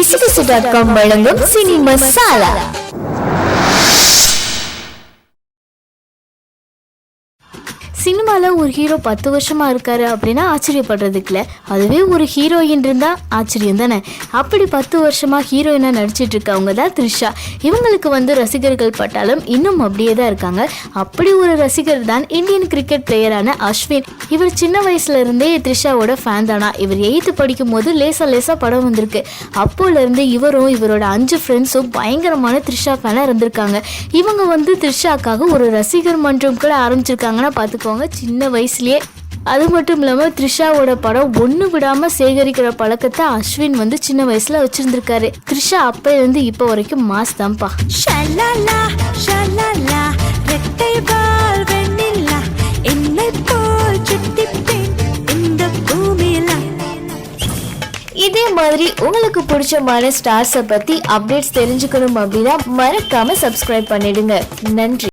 இசிபிசி dot com வழங்கும் cine சினிமாவில் ஒரு ஹீரோ பத்து வருஷமாக இருக்காரு அப்படின்னா ஆச்சரியப்படுறதுக்கு இல்லை அதுவே ஒரு ஹீரோயின் இருந்தால் ஆச்சரியம் தானே? அப்படி பத்து வருஷமாக ஹீரோயினாக நடிச்சிட்டு இருக்கவங்க தான் த்ரிஷா. இவங்களுக்கு வந்து ரசிகர்கள் பட்டாலும் இன்னும் அப்படியே தான் இருக்காங்க. அப்படி ஒரு ரசிகர் தான் இந்தியன் கிரிக்கெட் பிளேயரான அஸ்வின். இவர் சின்ன வயசுல இருந்தே த்ரிஷாவோட ஃபேன் தானா? இவர் எயித்து படிக்கும் போது லேசா லேசா படம் வந்திருக்கு. அப்போலேருந்து இவரும் இவரோட அஞ்சு ஃப்ரெண்ட்ஸும் பயங்கரமான த்ரிஷா ஃபேனாக இருந்திருக்காங்க. இவங்க வந்து த்ரிஷாக்காக ஒரு ரசிகர் மன்றம் கூட ஆரம்பிச்சிருக்காங்கன்னா பார்த்துக்கோங்க சின்ன வயசுலயே. அது மட்டும் இல்லாமல் த்ரிஷாவோட படம் ஒன்று விடாமல் சேகரிக்கிற பழக்கத்தை அஸ்வின் வந்து சின்ன வயசில் வச்சுருந்துருக்காரு. த்ரிஷா அப்போலேருந்து இப்போ வரைக்கும் மாஸ் தான்ப்பா. இதே மாதிரி உங்களுக்கு பிடிச்சமான ஸ்டார்ஸை பற்றி அப்டேட்ஸ் தெரிஞ்சுக்கணும் அப்படின்னா மறக்காம சப்ஸ்கிரைப் பண்ணிடுங்க. நன்றி.